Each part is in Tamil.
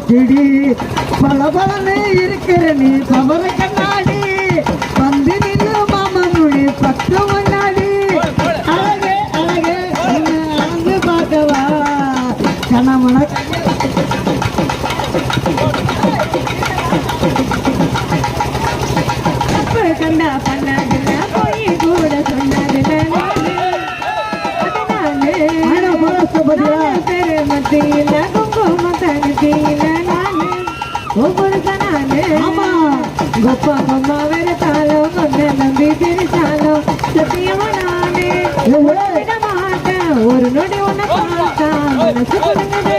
பூச்செடி பல பலன்னு இருக்கிற நீ தவற கண்ணாடி. வந்து நின்று மாமனுடைய பத்து முன்னாடி அழகே அழகே அளந்து பார்க்கவா. கணவன கண்டா பண்ணாதுல போய் கூட சொன்னதுல. நானு. ஒவ்வொரு நானு ஆமா గొప్ప బొమ్మ వెరతాలో కొన్న నంబి తిరిచాలో సత్యమ నానే விட மாட்டேன் ஒரு நொடி உன்னை பார்த்தா மனசு குலுங்குது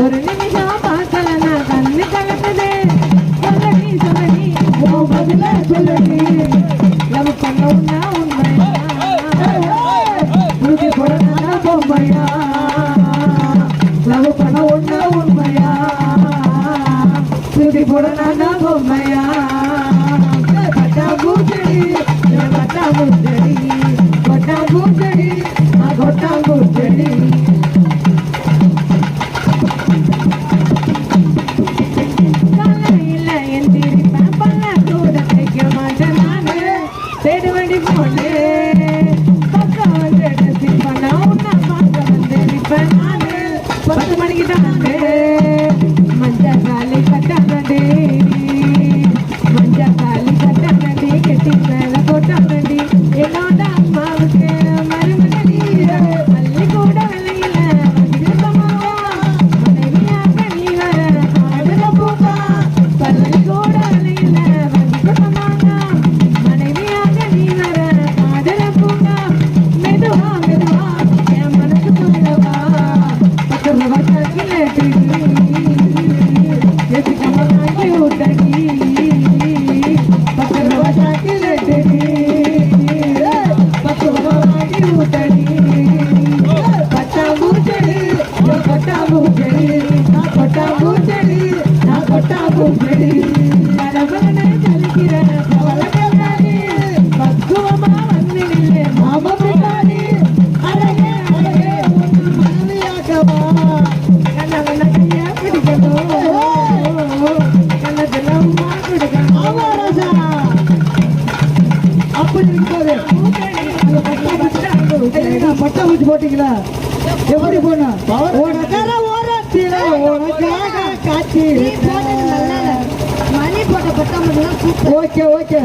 ஒரு நிமிஷம் பார்க்கலன்னா கண்ணு கலக்குது சொல்லடி சொல்லடி உன் பதில சொல்லடி லவ் பண்ண உன்னா உண்மையா உறுதி போடனா பொம்மையா லவ் பண்ண ஒண்ணா உறுதி போடனா பொம்மையா பட்டா பூச்செடி பட்டா பூச்செடி பட்டா பூச்செடி கொட்டா பூச்செடி காலையில எந்திரிப்பேன் பல்ல பட்டா பூச்சி போட்டீங்களா எப்படி போனா உனக்கார உனக்காக காட்சி மணி போட்ட ஓகே ஓகே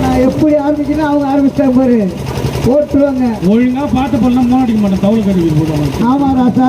நான் எப்படி ஆரம்பிக்கிறேன் அவங்க ஆரம்பிச்சிட்டாங்க பாரு ஓட்டுருவாங்க ஒழுங்கா பாட்டு பண்ணா மோன அடிக்க மாட்டேன் தவளை கருவி போடுவாங்க. ஆமா ராசா.